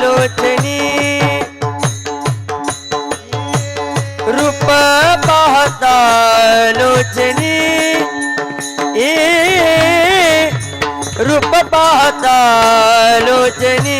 लोचनी रूप पाहता लोचनी ए रूप पाहता लोचनी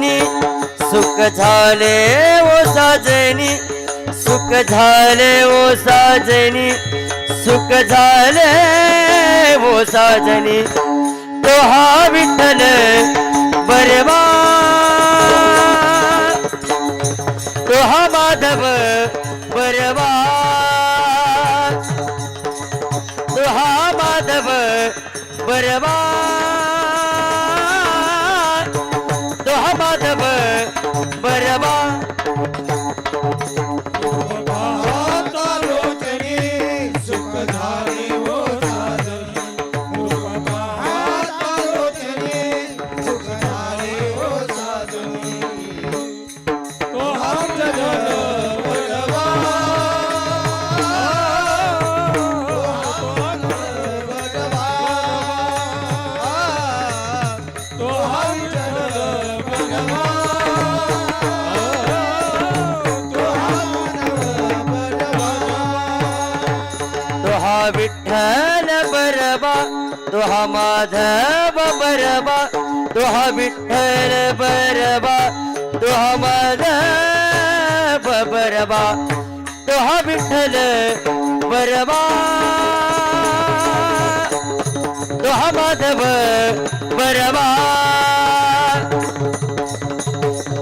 लोचनी सुख झाले ओ साजनी सुख झाले ओ साजनी सुख झाले ओ साजनी. तो हा विठ्ठल बरवा. तो हा माधव बरवा. तो हा माधव बरवा. बरवा विठ्ठल बरबा तो माधव बरबा तो विठ्ठल बरबा तो माधव बरबा तो विठ्ठल बरबा तो माधव बरबा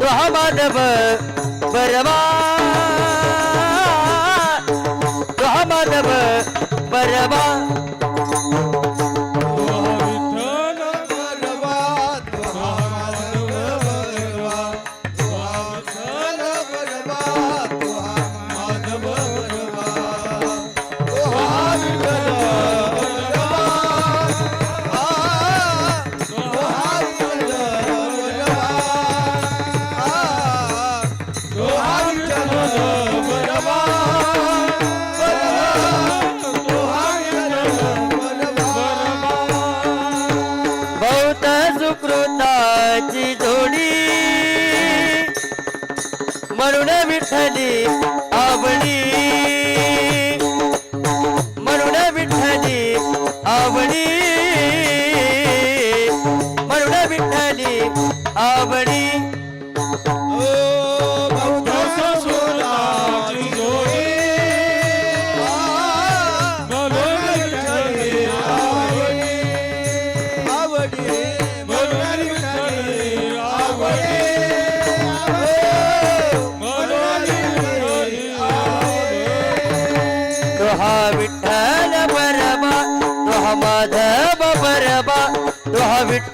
तो माधव बरबा। बरबा மருட விட்டலி ஆவணி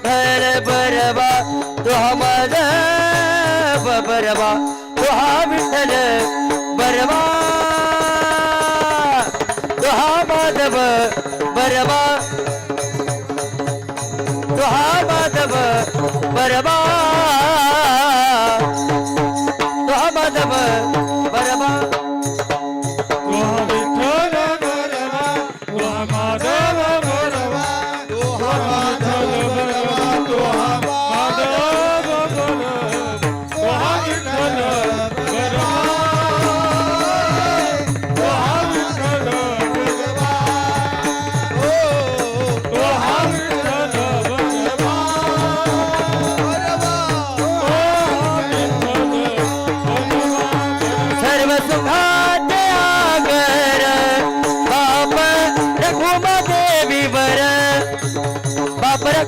हर हा बरबा तो हमद माधव बरबा तो हा विठल बरबा तो हा माधव बरबा तो हा माधव बरबा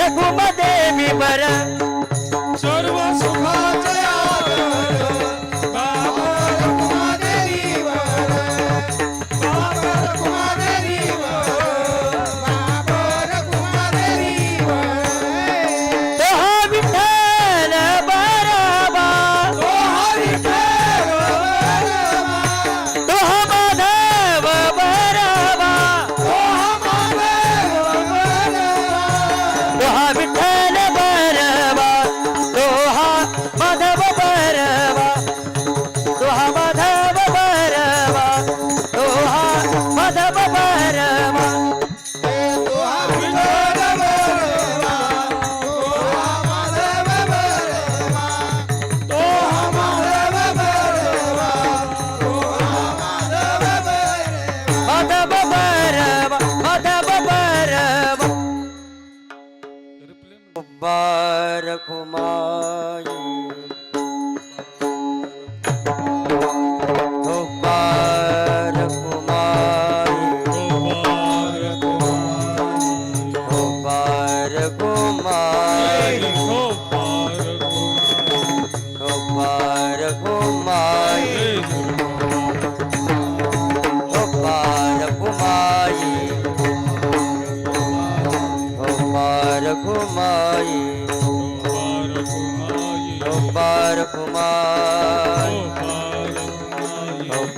రఘుమదేవి పర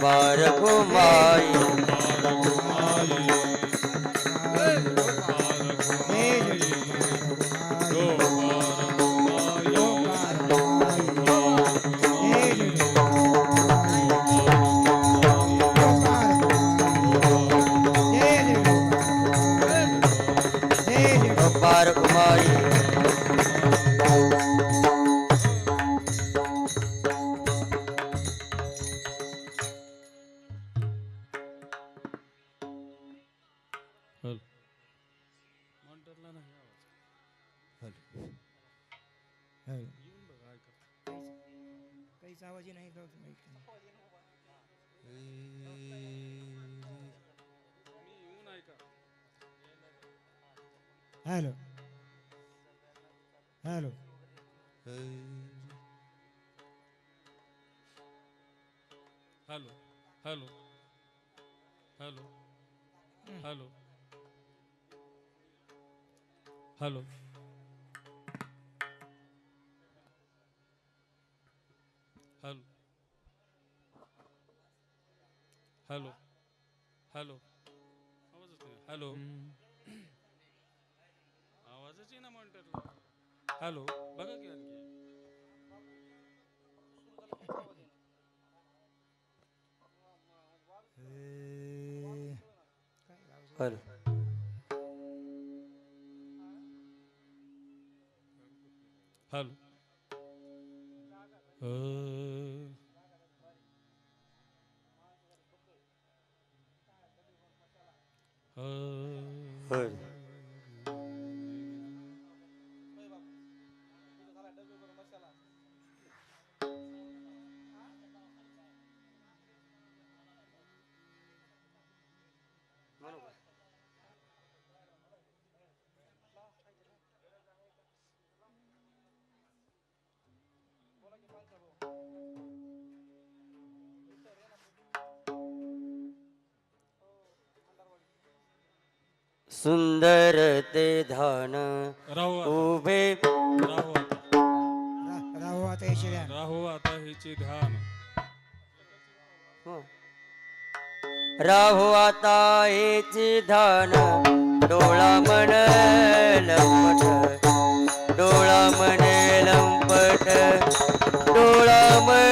একবার ঘুমাই आहे. काहीच आवाजही नाही का hello. Hello. Hello. Hello. Hello. Hello. Hello. Hello hello आवाजच नाही हॅलो आवाजच ना मॉनिटरला हॅलो बघा की आणखी हॅलो हॅलो सुंदर ते धान राहू आता. उभे. राहू आता. रा- राहू आता याची द्या राहू आता हिचे ध्यान. राहू आता हेची धान. डोळा म्हण लंपट. डोळा म्हणे लंपट. डोळा म्हणे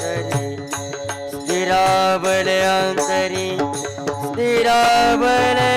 अंतरी स्थिरावल्या